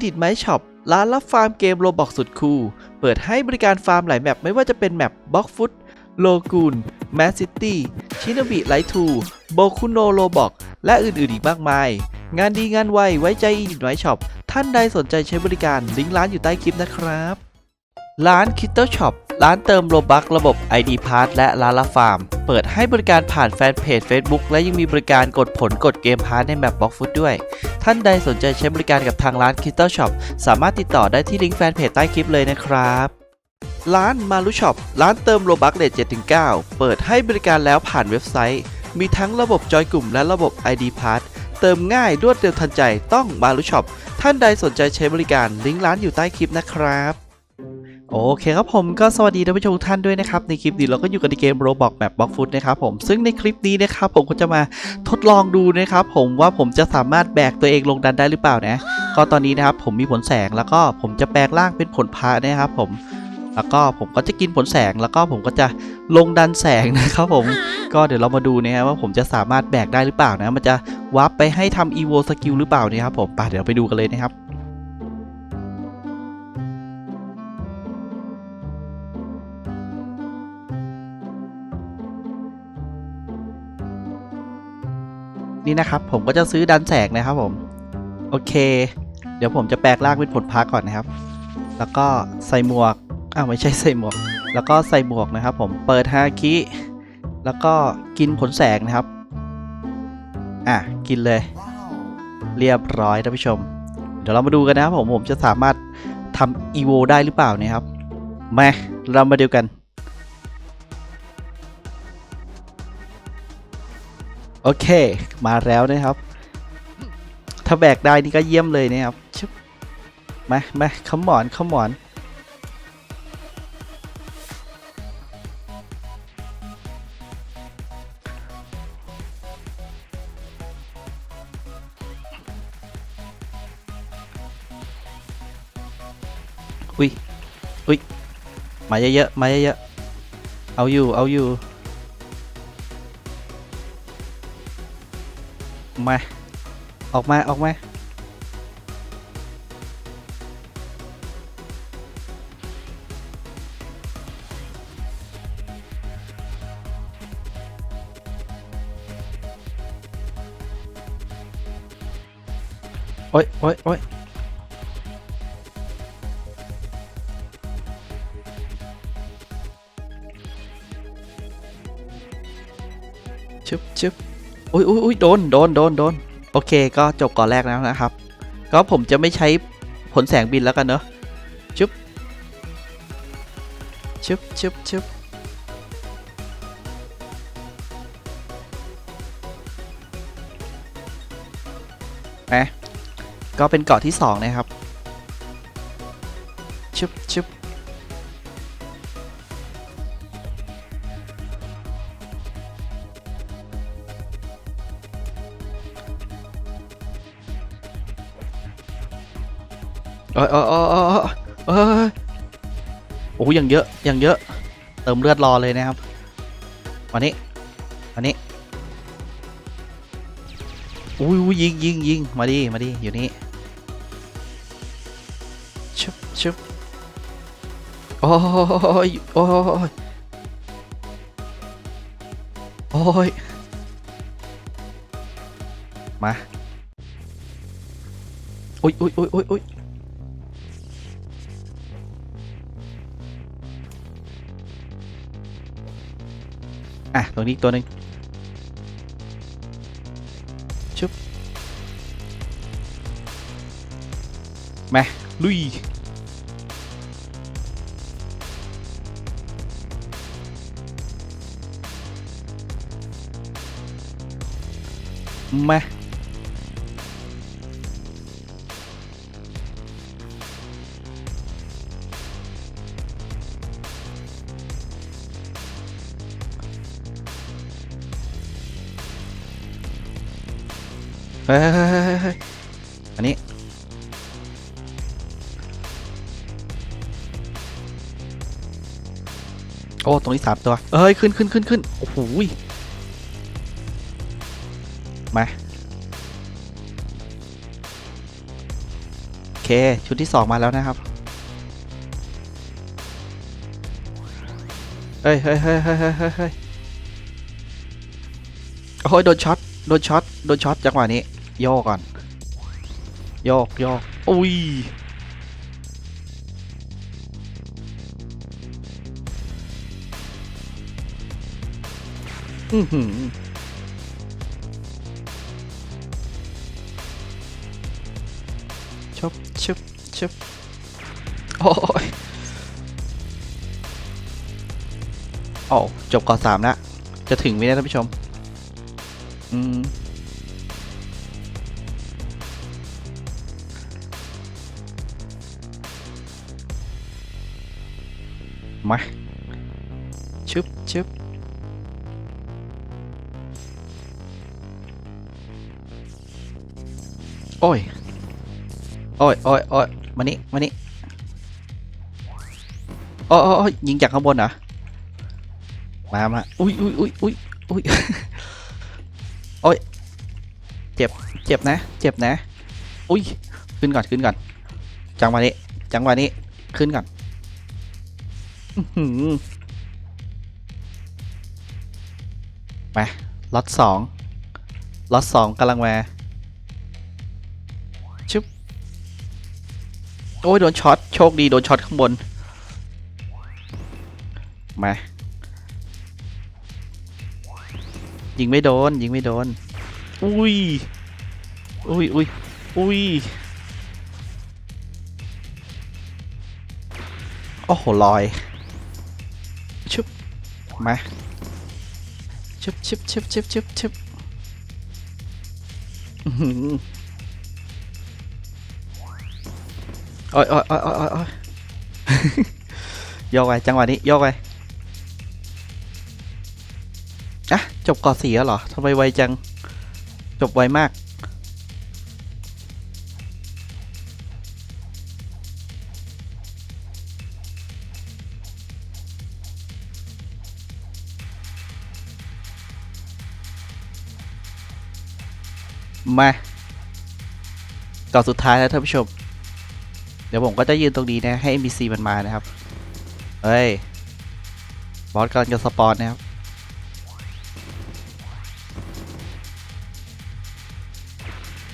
Edit My Shop ร้านรับฟาร์มเกมโรบอกสุดคูล เปิดให้บริการฟาร์มหลายแมปไม่ว่าจะเป็นแมปบ็อกฟุตโลกูนแมสซิตี้ชินบิไลทูโบคุโนโรบอกและอื่นๆอีกมากมาย งานดีงานไวไว้ใจ Edit My Shop ท่านใดสนใจใช้บริการลิงก์ร้านอยู่ใต้คลิปนะครับ ร้าน k i t t l Shop ร้านเติมโลบักระบบ ID Pass และร้านละฟาร์ม เปิดให้บริการผ่านแฟนเพจ Facebook และยังมีบริการกดผลกดเกมพาร์ทในแมปบ็อกฟุตด้วย ท่านใดสนใจใช้บริการกับทางร้าน k i t t l Shop สามารถติดต่อได้ที่ลิงก์แฟนเพจใต้คลิปเลยนะครับร้านมารุช็อปร้านเติมโลบักเลท7-9 เปิดให้บริการแล้วผ่านเว็บไซต์ มีทั้งระบบจอยกลุ่มและระบบ ID Pass เติมง่ายรวดเร็วทันใจต้องมารุช็อปท่านใดสนใจใช้บริการลิงก์ร้านอยู่ใต้คลิปนะครับ โอเคครับผมก็สวัสดีท่านผู้ชมทุกท่านด้วยนะครับ ในคลิปนี้เราก็อยู่กันในเกม Roblox Map Block Food นะครับผมซึ่งในคลิปนี้นะครับผมก็จะมาทดลองดูนะครับผมว่าผมจะสามารถแบกตัวเองลงดันได้หรือเปล่านะก็ตอนนี้นะครับผมมีผลแสงแล้วก็ผมจะแปลงร่างเป็นผลพระนะครับผมแล้วก็ผมก็จะกินผลแสงแล้วก็ผมก็จะลงดันแสงนะครับผมก็เดี๋ยวเรามาดูนะครับว่าผมจะสามารถแบกได้หรือเปล่านะมันจะวับไปให้ทำ evo skill หรือเปล่านะครับผมไปเดี๋ยวไปดูกันเลยนะครับ นี่นะครับ ผมก็จะซื้อดันแสงนะครับผม โอเค เดี๋ยวผมจะแปลงร่างเป็นผลพาก่อนนะครับ แล้วก็ใส่หมวกอ้าวไม่ใช่ใส่หมวก แล้วก็ใส่หมวกนะครับ ผมเปิดฮาคิแล้วก็กินผลแสงนะครับ อะ กินเลย เรียบร้อยท่านผู้ชม เดี๋ยวเรามาดูกันนะครับผมผมจะสามารถทำอีโวได้หรือเปล่านะครับมาเรามาดูกัน โอเค มาแล้วนะครับ ถ้าแบกได้นี่ก็เยี่ยมเลยนะครับชึบมามาขมอนขมอนอุ้ยอุ้ยมาเยอะๆมาเยอะๆเอาอยู่ เอาอยู่ มา ออกมา ออกมา โอ๊ยโอ๊ยโอ๊ยชึบชึบ อุ้ยอุ้ยอุ้ยโดนโดนโดนโดนโอเค ก็จบก่อนแรกแล้วนะครับ ก็ผมจะไม่ใช้ผลแสงบินแล้วกันเนอะชึบชึบชึบชึบแหมก็เป็นเกาะที่สองนะครับชึบชึบ โอ้ยโอ้ยโอ้ยโอ้ยโอ้ยโอ้ยยังเยอะยังเยอะ เติมเลือดรอเลยนะครับมานี้มานี้ อุ้ยยิงยิงยิงมาดิมาดิอยู่นี่ชึบชึบโอ้ยโอ้ยโอ้ยมาอุ้ยอุ้ยอุ้ยอุ้ยอุ้ย อะตรงนี้อีกตัวหนึ่งชึบมาลุยมา ฮ้ยเฮ้เฮ้เฮ้เฮ้อันนี้ โอ้ ตรงนี้สามตัว เอ้ย ขึ้นขึ้นขึ้นขึ้นโอ้โหมาโอเค ชุดที่สองมาแล้วนะครับ เฮ้เฮ้ยเฮ้ยเฮ้ยเฮ้ยเฮ้ยเฮ้ยโอ้ยโดนช็อต โดนช็อต โดนช็อตจังหวะนี้ โยกก่อน โยกโยกอุ้ยอือหือชบชบชบโอ้ยโอ้จบก่อนสามแล้วจะถึงไหมเนี่ยท่านผู้ชม อืม มาชึบชึบโอ้ย โอ้ยโอ้ยโอ้ยมานี่มานี่โอ้ยโอ้ยโอ้ยยิงจากข้างบนเหรอ มามาอุ้ยอุ้ยอุ้ยอุ้ยอุ้ยโอ้ย เจ็บ เจ็บนะ เจ็บนะ อุ้ย ขึ้นก่อน ขึ้นก่อน จังหวะนี้ จังหวะนี้ ขึ้นก่อน มาล็อตสองล็อตสองกำลังมาชึบโอ้ย โดนช็อต โชคดี โดนช็อตข้างบน มา ยิงไม่โดน ยิงไม่โดน อุ้ย อุ้ยอุ้ยอุ้ยโอ้โหลอย มาชึบชึบชึบชึบชึบชึบอื้อหือโอ้ยโอ้ยโอ้ยโอ้ยโอ้ยโอ้ยโยกไปจังหวะนี้โยกไปอะจบก่อนสี่แล้วเหรอทำไมไวจัง จบไวมาก มาก่อนสุดท้ายแล้วท่านผู้ชม เดี๋ยวผมก็จะยืนตรงนี้นะ ให้ NPC มันมานะครับ เฮ้ย บอสกำลังจะสปอนนะครับ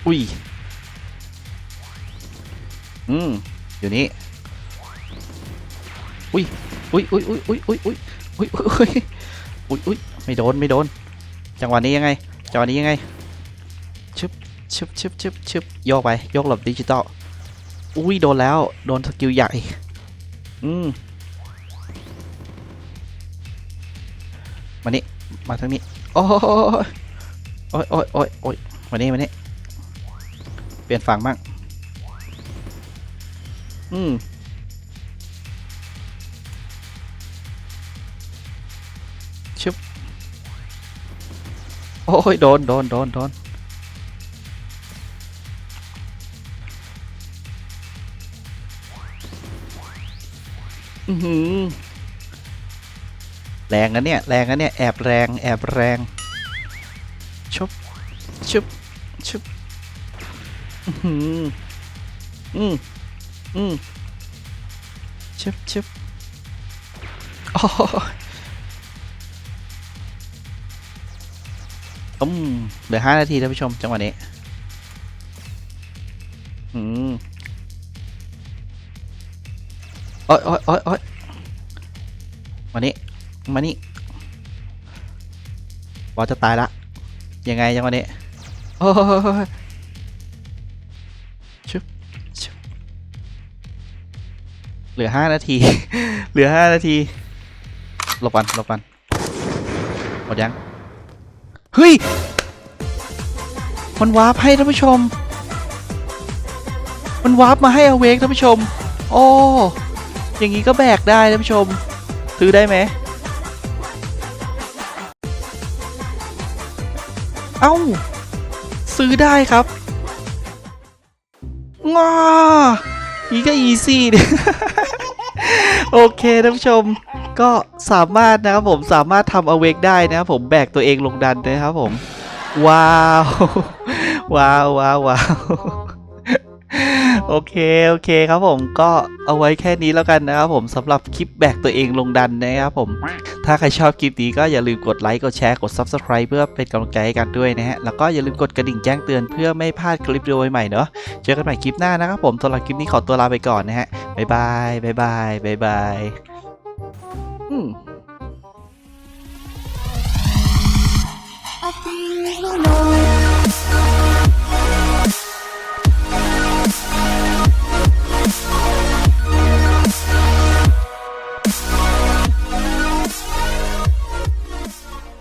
อุ้ย อืม อยู่นี่ อุ้ย อุ้ยอุ้ยอุ้ยอุ้ยอุ้ยอุ้ยอุ้ยอุ้ยอุ้ยอุ้ยไม่โดน ไม่โดน จังหวะนี้ยังไง จังหวะนี้ยังไง ชึบชึบชึบชึบชึบโยกไปโยกหลบดิจิตอลอุ้ยโดนแล้วโดนสกิลใหญ่ อืมมานี่มาทางนี้โอ้ยโอ้ยโอ้ยโอ้ยโอ้ยมานี่มานี่เปลี่ยนฝั่งบ้างอืมชึบโอ้ยโดนโดนโดนโดน แรงนะเนี่ยแรงนะเนี่ยแอบแรงแอบแรงชุบชุบชุบอือหืออืมอืมชุบชุบโอ้อืมเหลือห้านาทีท่านผู้ชมจังหวะนี้อืมโอ้ยโอ้ยโอ้ยโอ้ยมานี่ มานี่บอสจะตายละยังไงยังวันนี้โอ้ยชุบชุบเหลือห้านาที เหลือห้านาทีหลบกันหลบกันหมดยัง เฮ้ยมันวาร์ปให้ท่านผู้ชม มันวาร์ปมาให้อเวกท่านผู้ชม โอ้ อย่างนี้ก็แบกได้ท่านผู้ชม ซื้อได้ไหม เอ้า ซื้อได้ครับง้านี่ก็อีซี่ดิโอเคท่านผู้ชมก็สามารถนะครับผมสามารถทำอเวกได้นะครับผมแบกตัวเองลงดันนะครับผม ว้าว ว้าวว้าวว้าวโอเค โอเคครับผมก็เอาไว้แค่นี้แล้วกันนะครับผมสำหรับคลิปแบกตัวเองลงดันนะครับผม ถ้าใครชอบคลิปนี้ก็อย่าลืมกดไลค์ กดแชร์ กด Subscribe เพื่อเป็นกำลังใจให้กันด้วยนะฮะ แล้วก็อย่าลืมกดกระดิ่งแจ้งเตือนเพื่อไม่พลาดคลิปดีโอใหม่เนาะ เจอกันใหม่คลิปหน้านะครับผมสำหรับคลิปนี้ขอตัวลาไปก่อนนะฮะ บ๊ายบาย บ๊ายบาย บ๊ายบายอืม